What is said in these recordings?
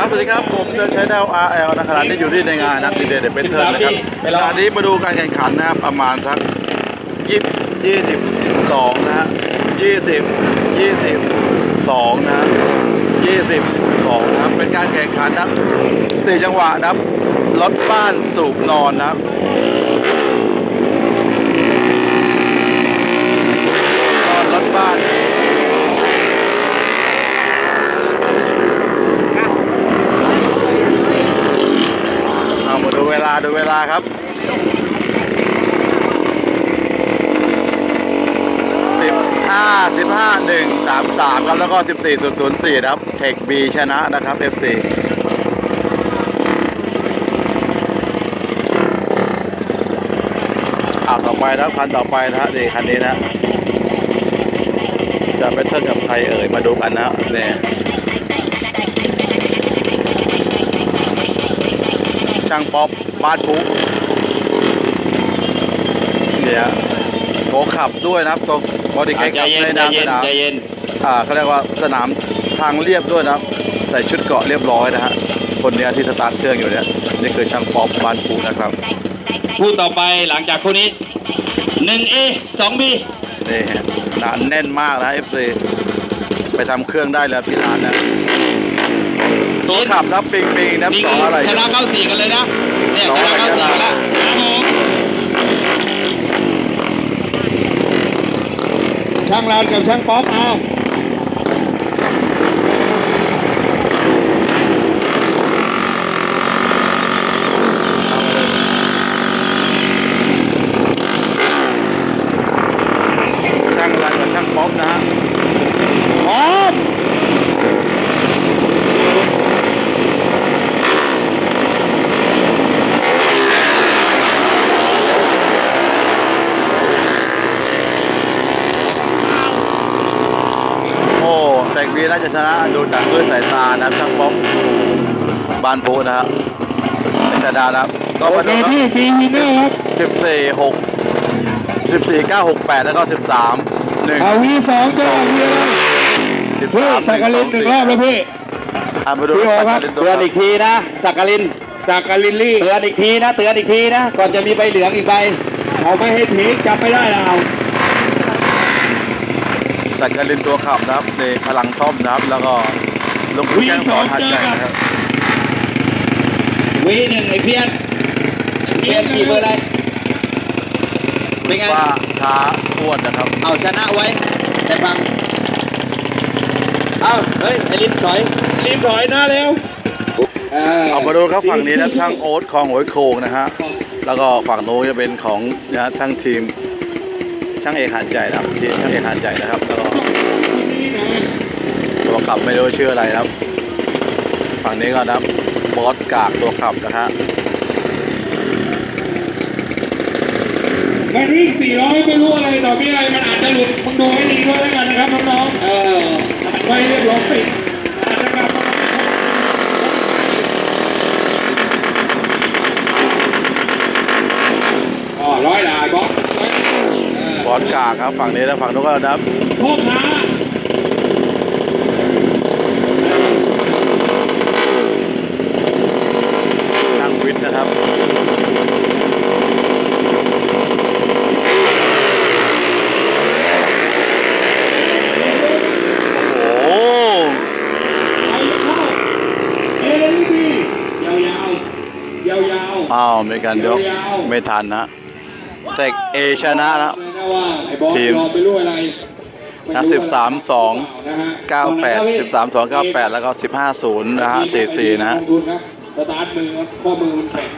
ครับสวัสดีครับผมเซอร์ชัยดาว RL นะครับขณะที่อยู่ที่ในงานนักดีเดย์เดเป็นเทอร์นะครับขณะนี้มาดูการแข่งขันนะครับประมาณสักยี่ยี่สิบสองนะฮะยี่สิบยี่สิบสองนะฮะยี่สิบสองนะครับเป็นการแข่งขันนะครับสี่จังหวะนะครับรถบ้านสูบนอนนะครับนอนรถบ้าน เอามาดูเวลาดูเวลาครับสิบห้าสิบห้าหนึ่งสามสามครับแล้วก็สิบสี่ศูนย์ศูนย์สี่ครับเทคบีชนะนะครับ FC อ่าต่อไปนะครับคันต่อไปนะฮะนี่คันนี้นะ จะไปเทิร์นกับใครเอ่ยมาดูกันนะเนี่ย ช่างป๊อปบ้านปุ๊เนี่ยโกขับด้วยนะครับตัวบอดี้แคใจขับเย็นในใจนามเย็สนนามใจเย็นอ่าเขาเรียกว่าสนามทางเรียบด้วยนะครับ ใส่ชุดเกราะเรียบร้อยนะฮะคนเนี้ยที่สตาร์ทเครื่องอยู่เนี่ยนี่คือช่างป๊อปบ้านปุ๊นะครับคู่ต่อไปหลังจากคู่นี้ 1A 2B นี่ฮะหนาแน่นมากนะ FC ไปทำเครื่องได้แล้วที่ร้านนะ ตัวขับนะปิงปิงนะนี่สอคืงออะไรชนะเข้าสี่กันเลยนะเนี่ยสองชอะไรนะเข้าสี่กันแล้วครับผมช่างรานกับช่างป๊อปเอาช่างรันกับช่างป๊อปนะฮะ พร้อม โอ้ แต่งบีน่าจะชนะดูดักด้วยสายตานะครับช่างป๊อปบานโพนะครับไม่ชนะนะครับก็โอมาเคดูครับพี่ฟรีวินเนอร์ครับสิบสี่หกสิบสี่เก้าหกแปดแล้วก็สิบสามหนึ่งเอาวีสองก็วีอะไรสิบพี่สามสักกลินหนึ่งรอบแล้วพี่อ่ามาดูพี่โอสักครักบลินตัวเตือนอีกทีนะสักกลินสักกลินลี่เตือนอีกทีนะเตือนอีกทีนะก่อนจะมีใบเหลืองอีกใบเขาไม่ให้ทิ้งจำไม่ได้แล้ว สักกลินตัวขับนะครับในพลังท่อมนะครับ แล้วก็ลงทุนแข่งสอนหัดใหญ่นะครับวีหนึ่งไอเพียนเพียนกี่เบอร์อะไรเป็นไงว่าท้าอ้วนนะครับ เอาชนะไว้ แต่ฟังเอาเฮ้ยไอลินถอยรีบถอยหน้าเร็วเอามาดูครับฝั่งนี้นะช่างโอ๊ตของหัวโคงนะฮะแล้วก็ฝั่งโน้นจะเป็นของนะฮะช่างทีม ช่างเอกหันใจนะครับทีมช่างเอกหันใจนะครับแล้วก็ตัวขับไม่รู้ชื่ออะไรนะครับ ฝั่งนี้ก็นะครับบอสกากตัวขับนะฮะแค่วิ่ง400ไม่รู้อะไรต่อมีอะไรมันอาจจะหลุดมึงดูให้ดีด้วยแล้วกันนะครับน้องๆเออไว้เรียบร้อยอาจจะกลับมาอ๋อร้อยลายบอส บอสกากครับฝั่งนี้แล้วฝั่งโน้นก็นะครับโทษนะช่างวิทย์นะครับโอ้โหไปเข้าเอลิบียาวๆยาวๆอ้าวมีการยกไม่ทันนะแต่เอชนะนะเลยนะ ว่าไอ้บอสทีมรอไปรู้อะไรนะ13 2นะฮะ98 13 2 98แล้วก็15 0นะฮะ44นะฮะลงทุนะสตาร์ทมือข้อมือมันแข็ง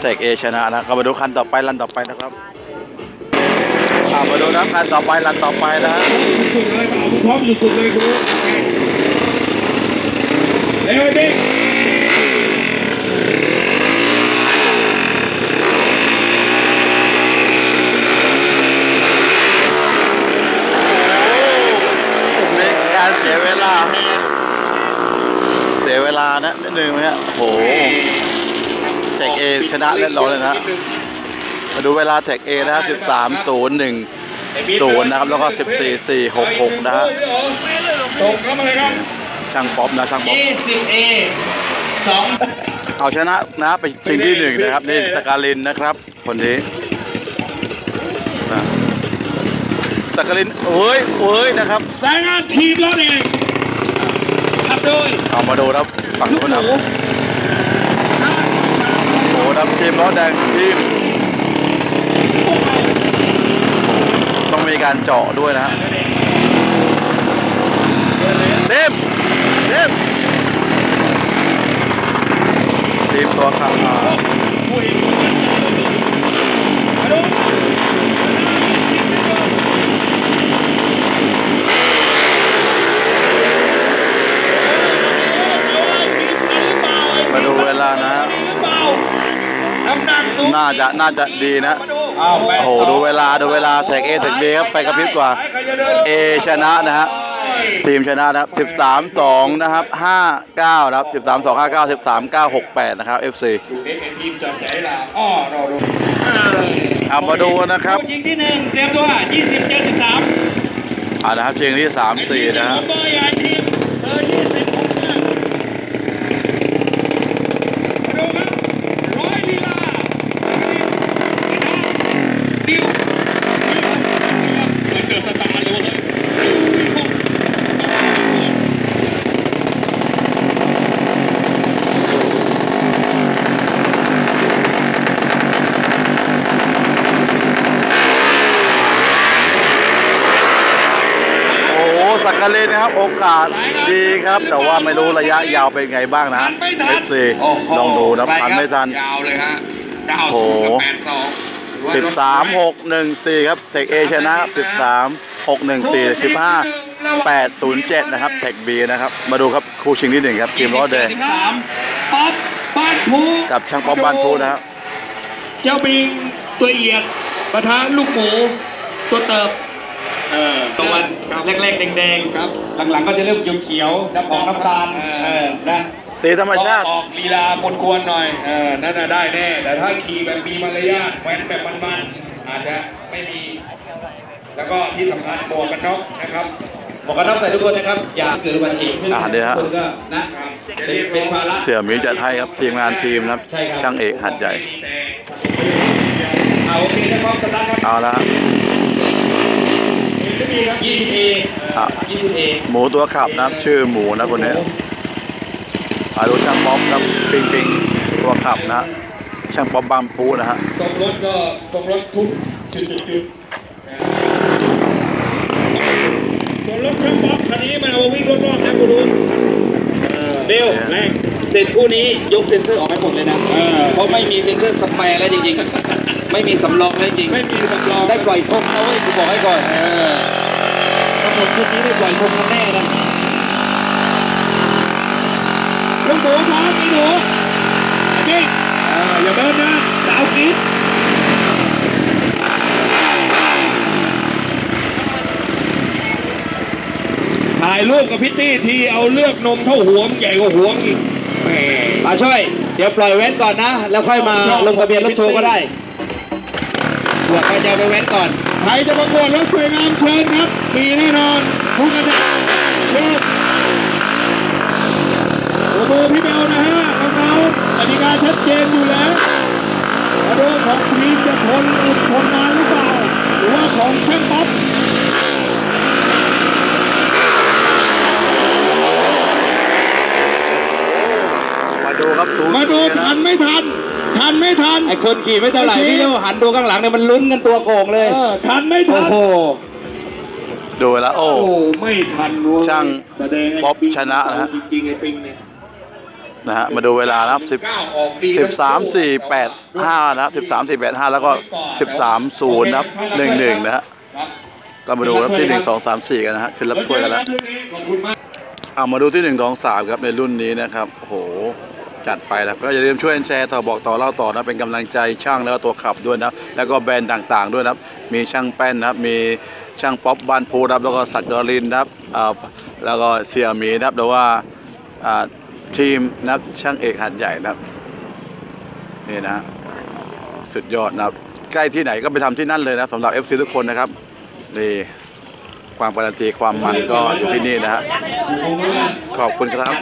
แท็กเอชนะนะก็มาดูคันต่อไปรันต่อไปนะครับอ่ามาดูนะคันต่อไปรันต่อไปนะฮะสุดเลยเปล่าคุณพร้อมสุดๆเลยคุณเร็วเด็ก ในการ เสียเวลา เสียเวลานะนิดนึงนะฮะโอ้โหแท็กเอชนะเล่นร้อยเลยนะ มาดูเวลาแท็กเอนะฮะ13 0 1 0นะครับ แล้วก็14 4 6 6นะฮะส่งเข้ามาเลยครับ ช่างป๊อปนะช่างป๊อป20 A สองเอาชนะนะไปชิงที่หนึ่งนะครับ นี่สกาลินนะครับ คนนี้ สกาลินเอ้ยเอ้ยนะครับสายงานทีมรถเองขับโดยเอามาดูครับฝั่งลูกนู้นหนะมูโอ้โหครับทีมล้อแดงทีมต้องมีการเจาะด้วยนะฮะเต็มเต็มทีมตัวขับมาผู้เห็นมาดูมาดูเวลานะฮะ น้ำห นักสูงน่าจะน่าจะดีนะอ้าวแปดโอ้โหสองดูเวลาดูเวลาแท็กเอแท็กบีครับไปกระพริบกว่าใครจะเดินเอชนะนะฮะทีมชนะนะครับ13 2 นะครับ 59 นะครับ 13 2 59 13 9 68 นะครับ FC ดูเด็กไอ้ทีมจอดใหญ่ละอ้อรอดูเอามาดูนะครับผู้ชิงที่หนึ่งเตรียมตัว20เจอ13อ่านะครับเชียงที่ 3 4 นะฮะเบอร์ใหญ่ทีมเบอร์20ผมนะมาดูครับร้อยลีลาสังลินนะครับดิวเหมือนเดอะสตาร์เลยเว้ยดิววิพงศ์สตาร์เลย โอ้โห สักกะเลนนะครับ โอกาสดีครับ แต่ว่าไม่รู้ระยะยาวเป็นไงบ้างนะ FC โอ้โหลองดูนะทันไม่ทันยาวเลยฮะโอ้โห90กับ82 13 6 1 4ครับเทคเอชนะครับ13 6 1 4 15 8 0 7นะครับเทคบีนะครับ มาดูครับคู่ชิงที่หนึ่งครับทีมล้อแดง13ป๊อปบ้านภูกับช่างป๊อปบ้านพูนะครับ เจ้าบิงตัวเอียดประธานลูกหมูตัวเติบ เออตัวมันแรกๆแดงครับๆหลังๆก็จะเริ่มเขียวๆออกน้ำตาลเออเออนะสีธรรมชาติออกลีลากวนๆหน่อยเออนั่นน่ะได้แน่แต่ถ้าขี่แบบมีมารยาทแว้นแบบมันๆอาจจะไม่มี แล้วก็ที่สำคัญหมวกกันน็อกนะครับหมวกกันน็อกใส่ทุกคนนะครับอย่าเกิดอุบัติเหตุขึ้นอ่าเดี๋ยวฮะทุกคนก็นะเป็นเป็นภาระเสี่ยหมีจัดให้ครับทีมงานทีมนะครับใช่ครับช่างเอกหัดใหญ่ เอาโอเคนะครับ สตาร์ทครับเอาละฮะ20 A ครับ20 A หมูตัวขับนะครับชื่อหมูนะคนนี้อาดูช่างป๊อปครับปิงปิงตัวขับนะช่างป๊อปบางปูนะฮะส่งรถก็ส่งรถทุกจุดจุดจุดส่วนรถช่างป๊อปคันนี้มันเอามาวิ่งรอบๆนะกูรู้เบลแรงเสร็จคู่นี้ยกเซ็นเซอร์ออกให้หมดเลยนะเออเพราะไม่มีเซ็นเซอร์สแปร์แล้วจริงๆ ไม่มีสำรองแล้วจริง ไม่มีสำรองได้ปล่อยทงเอาไว้กูบอกให้ก่อนเออทั้งหมดชุดนี้ได้ปล่อยทงกันแน่นะลูกหมูพร้อมไอ้หนูไอ้บิ๊กเอออย่าเดินนะจะเอากรีดถ่ายรูปกับพิตตี้ทีเอาเลือกนมเท่าหัวมนใหญ่กว่าหัวมอีกแหมมาช่วย เดี๋ยวปล่อยเว้นก่อนนะ แล้วค่อยมาลงทะเบียนรถโชว์ก็ได้ เผื่อใครจะไปเว้นก่อน ใครจะประกวดรถสวยงามเชิญครับ มีแน่นอนทุกคะแนนเชิญโอ้โหพี่เบลนะฮะน้องๆกติกาชัดเจนอยู่แล้วมาดูของทีมจะทนอึดทนนานหรือเปล่า หรือว่าของแชมป์ป๊อปมาดูครับสูมาดูสีนะทันไม่ทัน ทันไม่ทันไอ้คนขี่ไม่เท่าไหร่โอเคพี่โยหันดูข้างหลังเนี่ยมันลุ้นกันตัวโกงเลยเออทันไม่ทัโอ้นโหดูแล้วโอ้โอ้ไม่ทันเว้ยช่างแสดงไป๊อปชนะนะฮะจริงๆไอ้ปิงเนี่ยนะฮะมาดูเวลานะครับ10ก้าวออกดี13 4 8 5นะครับ13 4 8 5แล้วก็13 0นะครับ11นะฮะครับก็มาดูครับที่1 2 3 4กันนะฮะขึ้นรับถ้วยกันแล้วขอบคุณมากเอามาดูที่1 2 3ครับในรุ่นนี้นะครับโอ้โห จัดไปแล้วก็อย่าลืมช่วยแชร์ต่อบอกต่อเล่าต่อนะเป็นกำลังใจช่างแล้วก็ตัวขับด้วยนะแล้วก็แบรนด์ต่างๆ ด้วยนะมีช่างแป้นนะมีช่างป๊อปบ้านพูนะครับแล้วก็สักกรินนะครับแล้วก็เสี่ยหมีนะครับแล้วว่าทีมนะครับช่างเอกหัดใหญ่นะครับนี่นะสุดยอดนะครับใกล้ที่ไหนก็ไปทำที่นั่นเลยนะสำหรับ FC ทุกคนนะครับนี่ความการันตีความมันก็อยู่ที่นี่นะฮะขอบคุณครับ